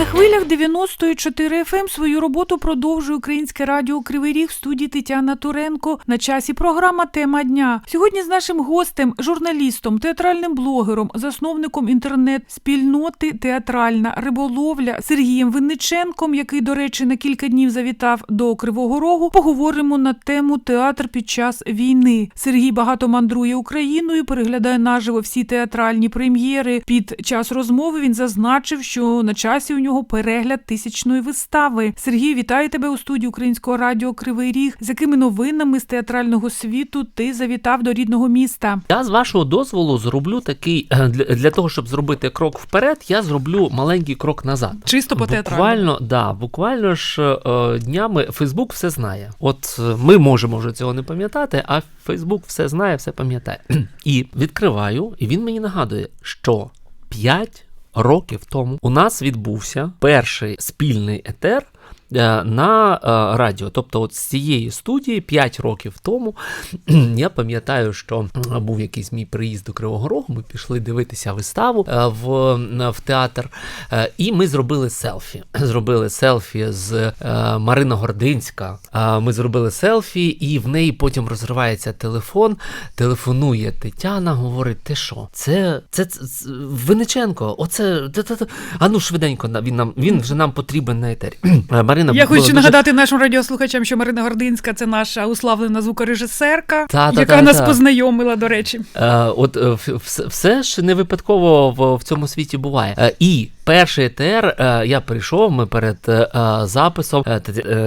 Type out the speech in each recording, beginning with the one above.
На хвилях 94 FM свою роботу продовжує українське радіо Кривий Ріг в студії Тетяна Туренко. На часі програма Тема дня. Сьогодні з нашим гостем, журналістом, театральним блогером, засновником інтернет-спільноти Театральна риболовля Сергієм Винниченком, який, до речі, на кілька днів завітав до Кривого Рогу. Поговоримо на тему театр під час війни. Сергій багато мандрує Україною, переглядає наживо всі театральні прем'єри. Під час розмови він зазначив, що на часі у нього перегляд тисячної вистави. Сергій, вітаю тебе у студії Українського радіо Кривий Ріг. З якими новинами з театрального світу ти завітав до рідного міста? Я з вашого дозволу зроблю такий е, для, того, щоб зробити крок вперед, я зроблю маленький крок назад. Чисто по театральному. Буквально, да, буквально ж е, днями Фейсбук все знає. От е, ми можемо вже цього не пам'ятати, а Фейсбук все знає, все пам'ятає. І відкриваю, і він мені нагадує, що 5 років тому у нас відбувся перший спільний етер. Е, На е, радіо, тобто, от з цієї студії 5 років тому я пам'ятаю, що був якийсь мій приїзд до Кривого Рогу. Ми пішли дивитися виставу е, в, в театр, і ми зробили селфі. Зробили селфі з Марина Гординська. Ми зробили селфі, і в неї потім розривається телефон. Телефонує Тетяна, говорить: ти що? Це, це, це, це оце та- та- та. а ну швиденько він нам він вже нам потрібен на етері. Марина Я хочу дуже- нагадати нашим радіослухачам, що Марина Гординська це наша уславлена звукорежисерка, Та, та, яка та, нас та. познайомила, до речі. Е, от е, все, все ж не випадково в, в цьому світі буває. Е, і перший ЕТР е, я прийшов. Ми перед е, е, записом.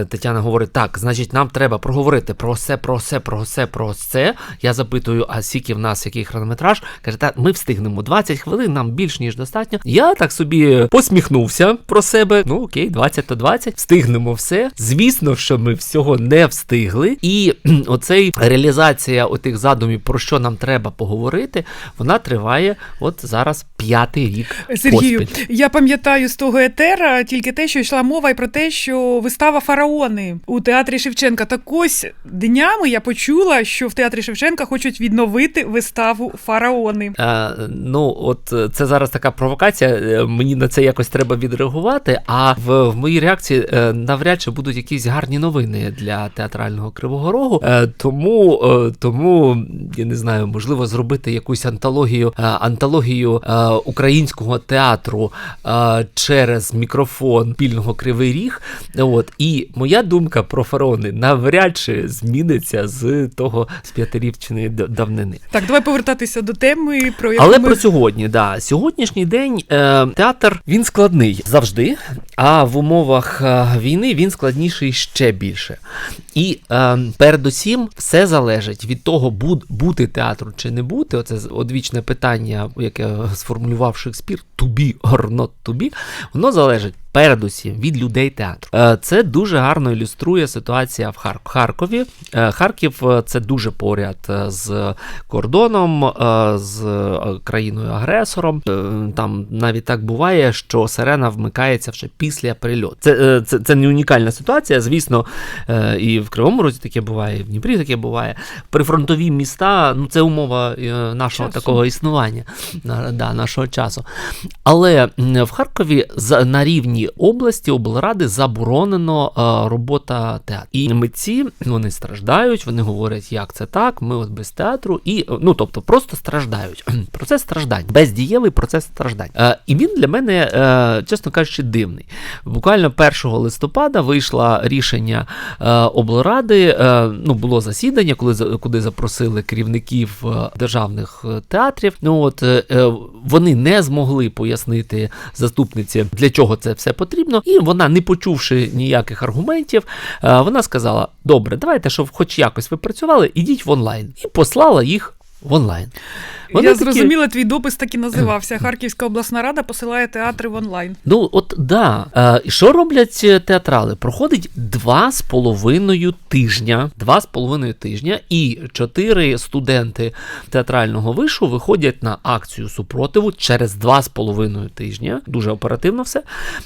Тетяна говорить: так, значить, нам треба проговорити про все, про все, про все, про це. Я запитую, а скільки в нас який хронометраж? Каже, так, ми встигнемо 20 хвилин, нам більш ніж достатньо. Я так собі посміхнувся про себе. Ну окей, 20 то 20, встигнемо все. Звісно, що ми всього не встигли. І оцей реалізація отих задумів, про що нам треба поговорити, вона триває от зараз п'ятий рік. Сергію, поспіль. я пам'ятаю з того етера тільки те, що йшла мова і про те, що вистава фараони у театрі Шевченка. Так ось днями я почула, що в театрі Шевченка хочуть відновити виставу фараони. Е, ну, от е, це зараз така провокація. е, Мені на це якось треба відреагувати. А в, в моїй реакції е, навряд чи будуть якісь гарні новини для театрального кривого рогу. Тому, тому я не знаю, можливо, зробити якусь антологію, антологію українського театру через мікрофон спільного кривий ріг. От і моя думка про фараони навряд чи зміниться з того з п'ятирічної давнини. Так, давай повертатися до теми, про яку Але ми... про сьогодні, да. Сьогоднішній день е, театр він складний завжди, а в умовах е, війни він складніший ще більше. І е, передусім все залежить від того, буд, бути театру чи не бути. Оце одвічне питання, яке сформулював Шекспір: to be or not be, воно залежить. Передусім від людей театру. Е, Це дуже гарно ілюструє ситуація в Хар- Харкові. Е, Харків е, це дуже поряд з кордоном, з країною-агресором. Там навіть так буває, що сирена вмикається вже після прильоту. Це, це, це не унікальна ситуація. Звісно, і в Кривому Розі таке буває, і в Дніпрі таке буває. Прифронтові міста ну це умова нашого Часу. такого існування, да, нашого часу. Але в Харкові на рівні області облради заборонено е, робота театру. І митці вони страждають, вони говорять, як це так, ми от без театру, і е, ну тобто просто страждають. Процес страждань, бездієвий процес страждань. Е, і він для мене, чесно кажучи, дивний. Буквально 1 листопада вийшло рішення облради. Ну було засідання, коли куди запросили керівників державних театрів. Ну от вони не змогли пояснити заступниці, для чого це все потрібно, і вона, не почувши ніяких аргументів, е, вона сказала: Добре, давайте, щоб хоч якось ви працювали, ідіть в онлайн, і послала їх в онлайн. Вони Я такі- зрозуміла, твій допис так і називався. Харківська обласна рада посилає театри в онлайн. Ну, от да. Е, що роблять е, театрали? Проходить два з половиною тижня. Два з половиною тижня, і чотири студенти театрального вишу виходять на акцію супротиву через два з половиною тижня. Дуже оперативно все.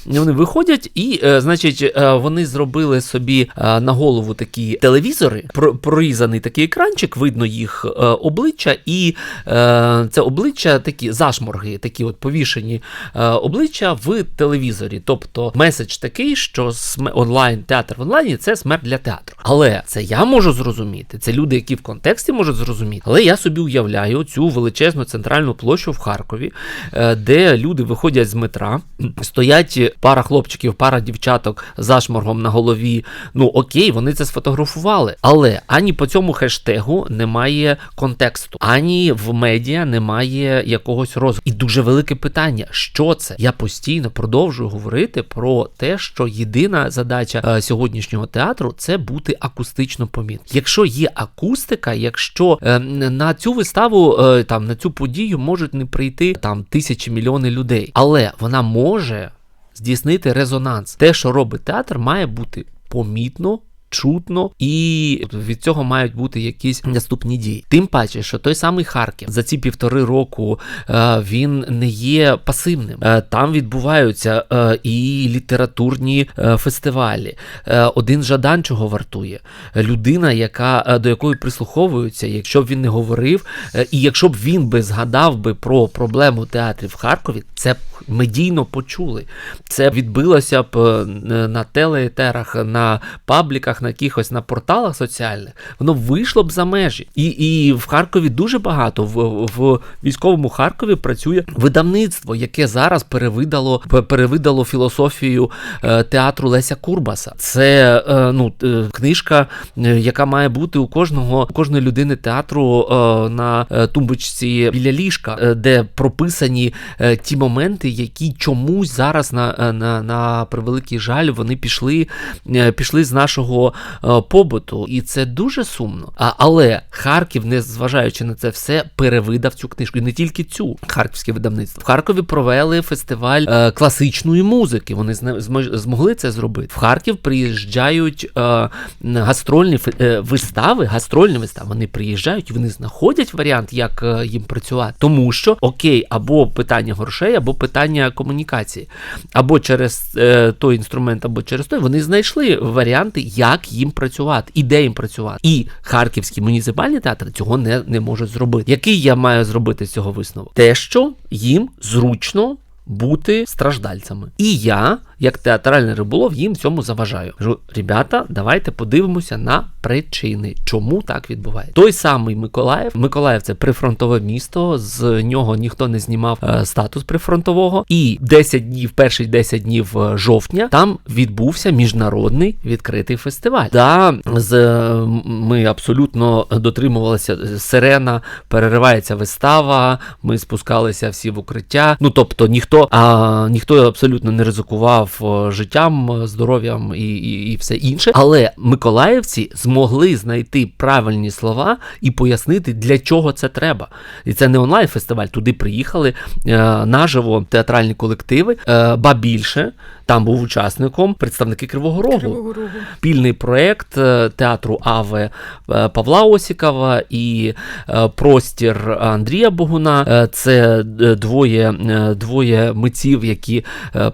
Вони виходять, і, е, значить, е, вони зробили собі е, на голову такі телевізори, про- прорізаний такий екранчик, видно їх е, обличчя, і Е, це обличчя такі зашморги, такі от повішені е, обличчя в телевізорі. Тобто меседж такий, що онлайн театр в онлайні це смерть для театру. Але це я можу зрозуміти. Це люди, які в контексті можуть зрозуміти. Але я собі уявляю цю величезну центральну площу в Харкові, е, де люди виходять з метра, стоять пара хлопчиків, пара дівчаток з зашморгом на голові. Ну окей, вони це сфотографували. Але ані по цьому хештегу немає контексту, ані в медіа немає якогось розвитку. І дуже велике питання: що це? Я постійно продовжую говорити про те, що єдина задача е, сьогоднішнього театру це бути акустично помітним. Якщо є акустика, якщо е, на цю виставу, е, там на цю подію можуть не прийти там тисячі мільйони людей, але вона може здійснити резонанс. Те, що робить театр, має бути помітно. Чутно, і від цього мають бути якісь наступні дії. Тим паче, що той самий Харків за ці півтори року е, він не є пасивним. Е, Там відбуваються е, і літературні фестивалі. Один Жадан чого вартує. Людина, яка до якої прислуховуються, якщо б він не говорив, і якщо б він би згадав би про проблему театрів в Харкові, це б медійно почули. Це відбилося б на телеетерах, на пабліках, на якихось на порталах соціальних. Воно вийшло б за межі. І, і в Харкові дуже багато. В, в військовому Харкові працює видавництво, яке зараз перевидало, перевидало філософію е, театру Леся Курбаса. Це е, ну, е, книжка, е, яка має бути у кожного у кожної людини театру е, на е, тумбочці біля ліжка, е, де прописані е, ті моменти, які чомусь зараз на, е, на, на превеликий жаль вони пішли, е, пішли з нашого е, побуту, і це дуже сумно. А, але Харків, незважаючи на це все, перевидав цю книжку. І не тільки цю харківське видавництво. В Харкові провели фестиваль е, класичної музики. Вони змогли це зробити. В Харків приїжджають е, гастрольні е, вистави, гастрольні вистави. Вони приїжджають вони знаходять варіант, як е, їм працювати. Тому що окей, або питання грошей, або питання комунікації, або через е, той інструмент, або через той вони знайшли варіанти, як їм працювати і де їм працювати. І харківські муніципальні театри цього не, не можуть зробити. Який я маю зробити з цього висновок? Те, що їм зручно. Бути страждальцями. І я, як театральний риболов, їм цьому заважаю. Кажу, ребята, давайте подивимося на причини, чому так відбувається. Той самий Миколаїв. Миколаїв це прифронтове місто, з нього ніхто не знімав е, статус прифронтового. І 10 днів, перші 10 днів е, жовтня, там відбувся міжнародний відкритий фестиваль. Да, з, е, ми абсолютно дотримувалися е, сирена, переривається вистава. Ми спускалися всі в укриття. Ну тобто ніхто, а, ніхто абсолютно не ризикував е, життям, е, здоров'ям і, і, і все інше. Але миколаївці змогли знайти правильні слова і пояснити, для чого це треба. І це не онлайн фестиваль. Туди приїхали е, наживо театральні колективи, е, ба більше. Там був учасником представники Кривого Рогу Кривого Рогу. спільний проект театру Аве Павла Осікова і простір Андрія Богуна. Це двоє, двоє митців, які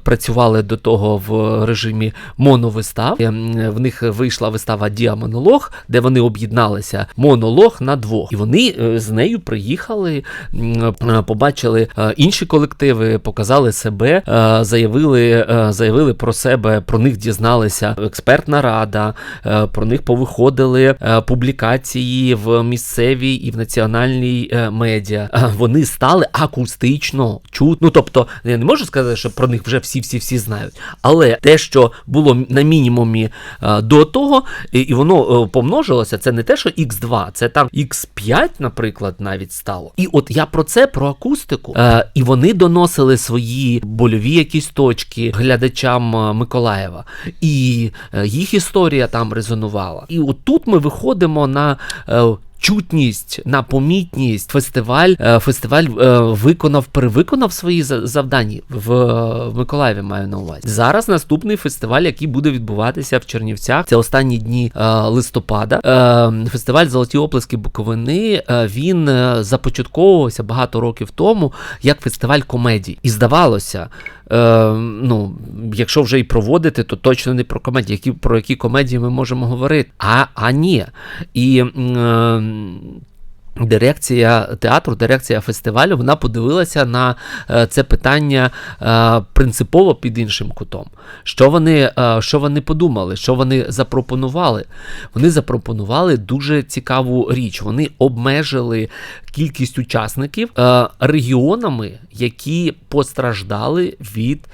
працювали до того в режимі моновистав. Е, В них вийшла вистава Діамонолог, де вони об'єдналися монолог на двох. І вони е, з нею приїхали, е, побачили е, інші колективи, показали себе, заявили, заявили про себе, про них дізналися експертна рада, про них повиходили публікації в місцевій і в національній медіа. Вони стали акустично чутно. Ну тобто, я не можу сказати, що про них вже всі всі всі знають. Але те, що було на мінімумі е, до того, і, воно е, помножилося, це не те, що X2, це там X5, наприклад, навіть стало. І от я про це, про акустику. Е, і вони доносили свої больові якісь точки глядачам Миколаєва. І їх історія там резонувала. І от тут ми виходимо на. Чутність на помітність фестиваль. е, Фестиваль е, виконав, перевиконав свої завдання в, Миколаєві. Маю на увазі. Зараз наступний фестиваль, який буде відбуватися в Чернівцях. Це останні дні е, листопада. Фестиваль Золоті оплески Буковини. Він започатковувався багато років тому як фестиваль комедій. І здавалося, е, ну, якщо вже і проводити, то точно не про комедії. Які, про які комедії ми можемо говорити? А, а ні. І е, Дирекція театру, дирекція фестивалю, вона подивилася на е, це питання е, принципово під іншим кутом. Що вони, е, що вони подумали, що вони запропонували? Вони запропонували дуже цікаву річ. Вони обмежили кількість учасників регіонами, які постраждали від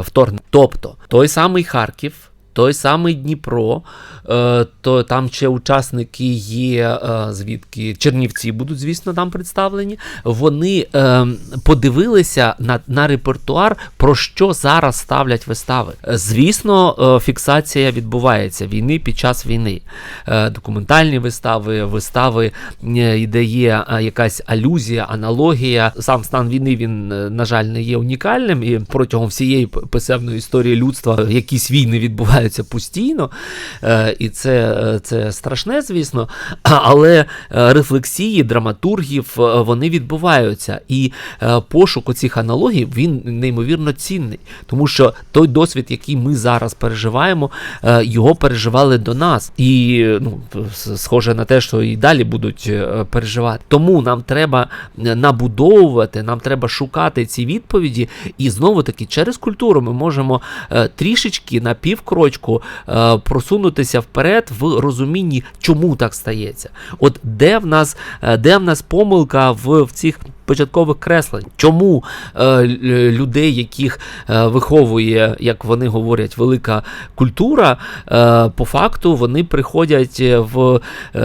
вторгнення. Тобто той самий Харків. Той самий Дніпро, е, то там ще учасники є, е, звідки Чернівці будуть, звісно, там представлені. Вони е, подивилися на, на репертуар, про що зараз ставлять вистави. Звісно, фіксація відбувається війни під час війни. Документальні вистави, вистави, де є якась алюзія, аналогія. Сам стан війни він, на жаль, не є унікальним, і протягом всієї писемної історії людства якісь війни відбуваються постійно, е, і це, е, це страшне, звісно. Але е, рефлексії драматургів вони відбуваються. І пошук оцих аналогій він неймовірно цінний, тому що той досвід, який ми зараз переживаємо, його переживали до нас. І ну, схоже на те, що і далі будуть переживати. Тому нам треба набудовувати, нам треба шукати ці відповіді, і знову таки через культуру ми можемо трішечки на півкрочку е, просунутися вперед в розумінні, чому так стається. От де в нас, е, де в нас помилка в, в цих початкових креслень? Чому е, людей, яких е, виховує, як вони говорять, велика культура, е, по факту вони приходять в, е,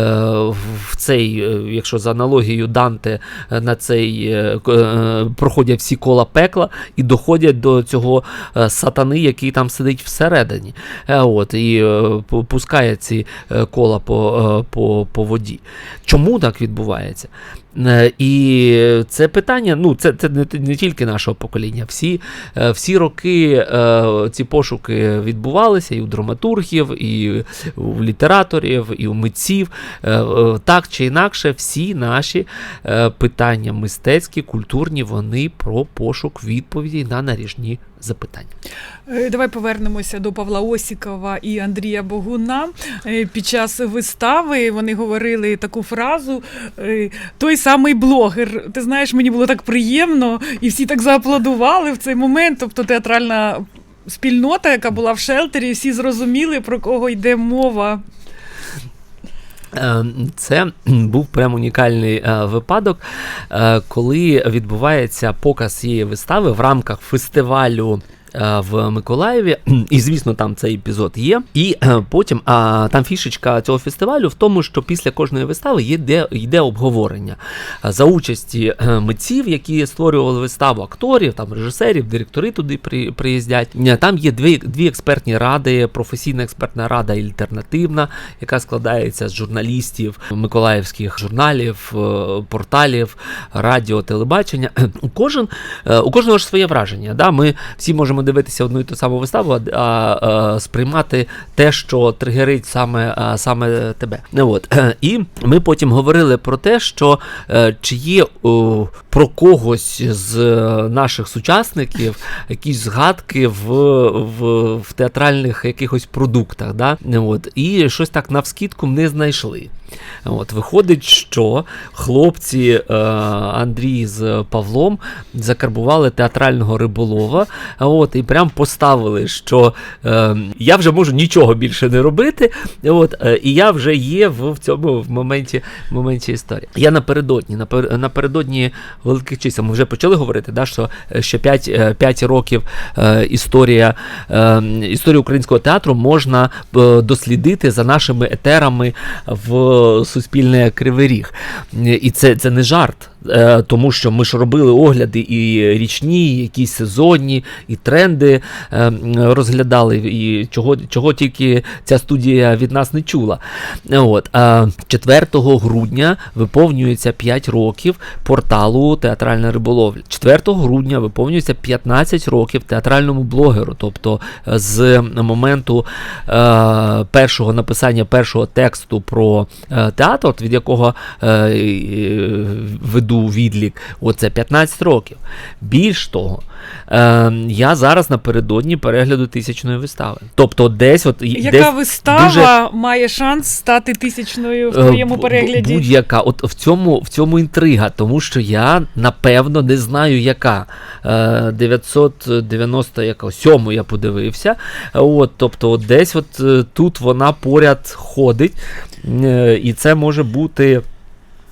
в цей, е, якщо за аналогією Данте, е, на цей е, е, проходять всі кола пекла і доходять до цього сатани, який там сидить всередині. Е, От, і е, пускає ці кола по, е, по, по воді. Чому так відбувається? Е, І це питання, ну це, це не, не тільки нашого покоління. Всі, е, всі роки е, ці пошуки відбувалися і у драматургів, і у літераторів, і у митців. Так чи інакше, всі наші питання мистецькі, культурні, вони про пошук відповідей на наріжні запитання. Давай повернемося до Павла Осікова і Андрія Богуна. Під час вистави вони говорили таку фразу: той самий блогер. Ти знаєш, мені було так приємно, і всі так зааплодували в цей момент. Тобто театральна спільнота, яка була в шелтері, всі зрозуміли, про кого йде мова. Е, Це був прям унікальний е, випадок, е, коли відбувається показ цієї вистави в рамках фестивалю. Е, В Миколаєві, і звісно, там цей епізод є. І е, потім а, там фішечка цього фестивалю в тому, що після кожної вистави йде, йде обговорення е, за участі митців, які створювали виставу, акторів, там режисерів, директори туди при, приїздять. Там є дві, дві експертні ради: професійна експертна рада і альтернативна, яка складається з журналістів миколаївських журналів, порталів, радіо, телебачення. У Кожен у кожного ж своє враження. Да? Ми всі можемо дивитися одну і ту саму виставу, а, а, сприймати те, що тригерить саме, а, саме тебе. От. І ми потім говорили про те, що е, чи є о, про когось з е, наших сучасників якісь згадки в, в, в театральних якихось продуктах. Да? От. І щось так навскідку не знайшли. От, виходить, що хлопці е, Андрій з Павлом закарбували театрального риболова. От, і прям поставили, що е, я вже можу нічого більше не робити. От, е, і я вже є в, в цьому в моменті, в моменті історії. Я напередодні, напер, напередодні великих чисел, ми вже почали говорити, да, що е, ще 5, 5 років е, історія, е, історію українського театру можна е, дослідити за нашими етерами в суспільне Кривий Ріг. І це, це не жарт. Е, Тому що ми ж робили огляди і річні, і якісь сезонні, і тренди е, розглядали, і чого, чого тільки ця студія від нас не чула. От, 4 грудня виповнюється 5 років порталу Театральна риболовля. 4 грудня виповнюється 15 років театральному блогеру. Тобто е, з моменту першого написання першого тексту про театр, від якого е, веду відлік, оце 15 років. Більш того, е, я зараз напередодні перегляду тисячної вистави. Тобто, десь от Яка десь вистава дуже- має шанс стати тисячною в Е, твоєму перегляді? Будь-яка, от в цьому, в цьому інтрига, тому що я напевно не знаю, яка. Е, 990 якого, сьому я подивився. От, тобто, от десь от е, тут вона поряд ходить, е, і це може бути.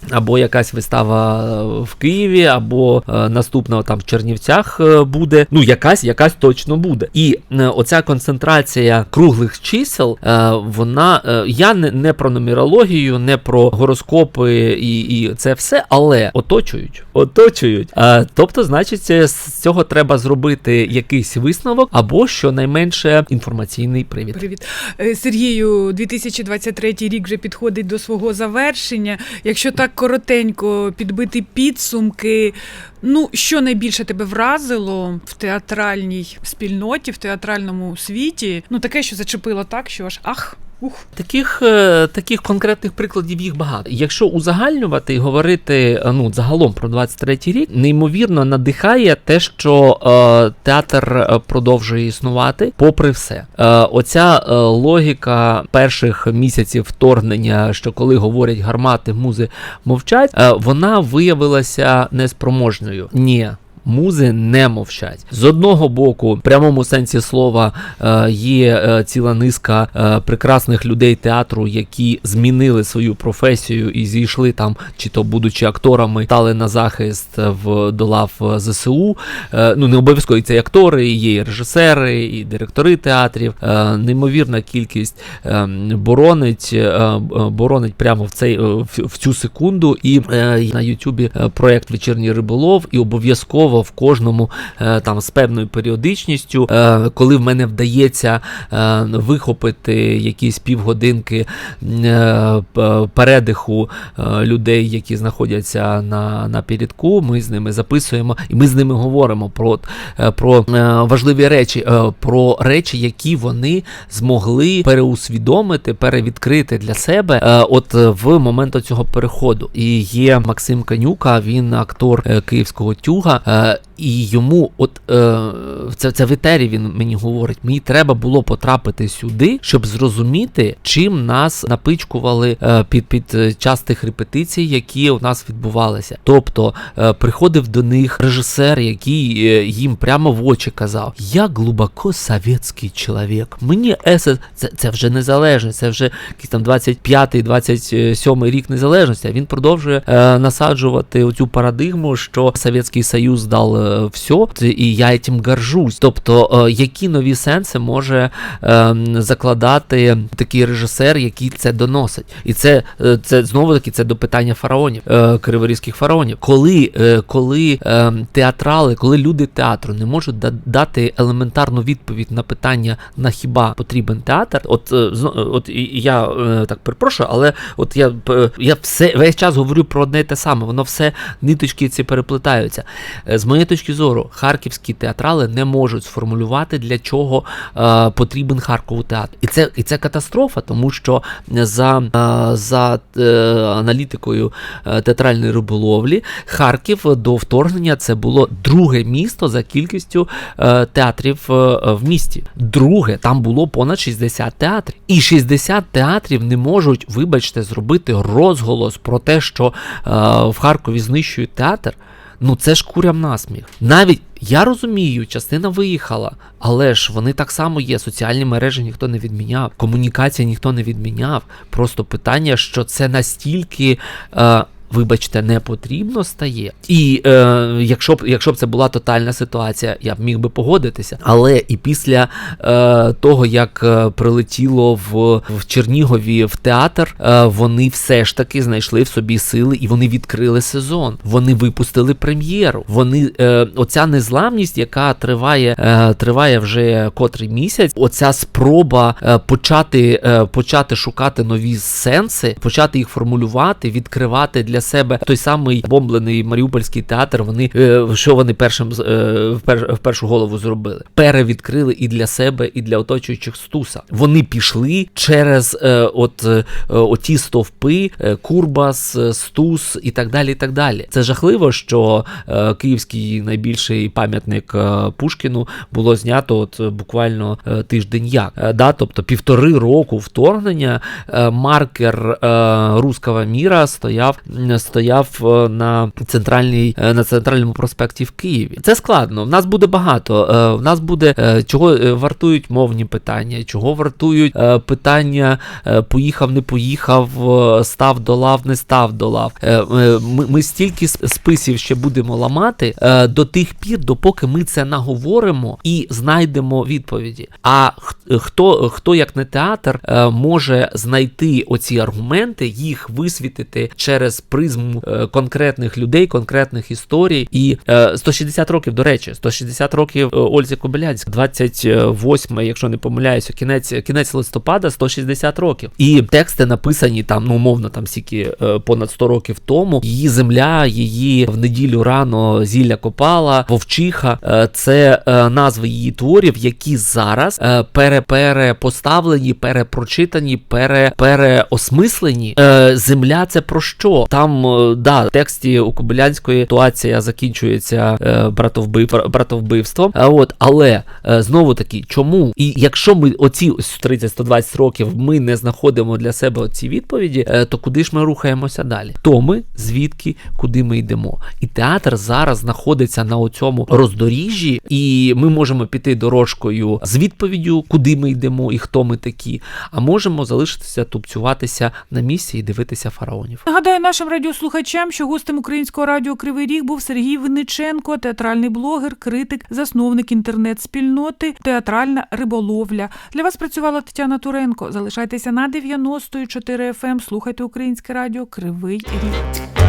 Або якась вистава е, в Києві, або е, наступна там в Чернівцях е, буде. Ну, якась, якась точно буде. І е, оця концентрація круглих чисел, е, вона. Е, я не, не про нумерологію, не про гороскопи і, і це все, але оточують. Оточують. Е, тобто, значить, це- з цього треба зробити якийсь висновок, або щонайменше інформаційний привід. Привіт. Е, Сергію, 2023 рік вже підходить до свого завершення. Якщо так коротенько підбити підсумки, ну що найбільше тебе вразило в театральній спільноті, в театральному світі? Ну таке, що зачепило так, що аж ах. Ух, Таких, е, таких конкретних прикладів їх багато. Якщо узагальнювати і говорити е, ну, загалом про 23-й рік, неймовірно надихає те, що е, театр е, продовжує існувати, попри все. Е, оця е, логіка перших місяців вторгнення, що коли говорять гармати, музи мовчать, е, вона виявилася неспроможною. Ні. Музи не мовчать з одного боку, в прямому сенсі слова, е, є е, ціла низка е, прекрасних людей театру, які змінили свою професію і зійшли там, чи то будучи акторами, стали на захист в до лав ЗСУ. Ну не обов'язково і це і актори, і є і режисери, і директори театрів. Неймовірна кількість е, боронить, боронить прямо в цей в, цю секунду. І на Ютубі проект Вечірній риболов, і обов'язково в кожному е, там з певною періодичністю, е, коли в мене вдається е, вихопити якісь півгодинки передиху людей, які знаходяться на, на передку, ми з ними записуємо і ми з ними говоримо про, про важливі речі, про речі, які вони змогли переусвідомити, перевідкрити для себе от в момент цього переходу. І є Максим Канюка, він актор київського тюга. Е, І йому, от е, це, це в етері він мені говорить, мені треба було потрапити сюди, щоб зрозуміти, чим нас напичкували е, під, під е, час тих репетицій, які у нас відбувалися. Тобто е, приходив до них режисер, який е, їм прямо в очі казав: Я глибоко совєтський чоловік. Мені есе це, це вже незалежність, це вже якийсь там 25-й, 27 рік незалежності. Він продовжує е, насаджувати оцю парадигму, що Совєтський Союз дав е, все, і я цим горжусь. Тобто, е, які нові сенси може е, закладати такий режисер, який це доносить. І це, е, це знову таки це до питання фараонів, е, криворізьких фараонів. Коли, коли е, театрали, коли люди театру не можуть дати елементарну відповідь на питання на хіба потрібен театр, от, от я так перепрошую, але от я, я все весь час говорю про одне і те саме, воно все ниточки ці переплетаються. З моєї точки зору, харківські театрали не можуть сформулювати, для чого е, потрібен Харкову театр. І це, і це катастрофа, тому що за, е, за е, аналітикою е, театральної риболовлі, Харків до вторгнення це було друге місто за кількістю е, театрів е, в місті. Друге, там було понад 60 театрів. І 60 театрів не можуть, вибачте, зробити розголос про те, що е, в Харкові знищують театр. Ну це ж курям насміх. Навіть я розумію, частина виїхала, але ж вони так само є. Соціальні мережі ніхто не відміняв, комунікація ніхто не відміняв. Просто питання, що це настільки. Е, Вибачте, не потрібно стає. І е, якщо б якщо б це була тотальна ситуація, я б міг би погодитися. Але і після е, того, як е, прилетіло в, в Чернігові в театр, е, вони все ж таки знайшли в собі сили і вони відкрили сезон. Вони випустили прем'єру. Вони е, оця незламність, яка триває, е, триває вже котрий місяць. Оця спроба е, почати, е, почати шукати нові сенси, почати їх формулювати, відкривати для себе той самий бомблений Маріупольський театр. Вони е, що вони першим е, в, першу голову зробили? Перевідкрили і для себе, і для оточуючих стуса. Вони пішли через е, от оті стовпи, Курбас, Стус і так далі. І так далі. Це жахливо, що київський найбільший пам'ятник Пушкіну було знято от буквально тиждень як. Да, тобто півтори року вторгнення маркер руского міра стояв, стояв е, на центральній е, на центральному проспекті в Києві. Це складно. В нас буде багато. Е, В нас буде чого вартують мовні питання, чого вартують питання поїхав, не поїхав, став до лав, не став до лав. Ми, ми стільки списів ще будемо ламати до тих пір, допоки ми це наговоримо і знайдемо відповіді. А хто, хто як не театр, може знайти оці аргументи, їх висвітити через призму е, конкретних людей, конкретних історій. І е, 160 років, до речі, 160 років е, Ользі Кобилянськ, 28, якщо не помиляюся, кінець кінець листопада, 160 років. І тексти написані там, ну умовно, там стільки е, понад 100 років тому. Її земля, її в неділю рано зілля копала, вовчиха. Е, Це е, назви її творів, які зараз е, пере, перепоставлені, перепрочитані, пере, переосмислені. Е, Земля це про що? Там е, да, в тексті у Кобилянської ситуація закінчується е, братовбив, братовбивством. От, але е, знову таки, чому? І якщо ми оці ось 30-120 років ми не знаходимо для себе оці відповіді, то куди ж ми рухаємося далі? То ми звідки, куди ми йдемо? І театр зараз знаходиться на оцьому роздоріжжі, і ми можемо піти дорожкою з відповіддю, куди ми йдемо і хто ми такі. А можемо залишитися тупцюватися на місці і дивитися фараонів. Нагадаю нашим радіослухачам, що гостем українського радіо Кривий Ріг був Сергій Винниченко, театральний блогер, критик, засновник інтернет-спільноти, театральна риболовля. Для вас працювала Тетяна Туренко. Залишайтеся на 94 FM, слухайте українське радіо Кривий Ріг.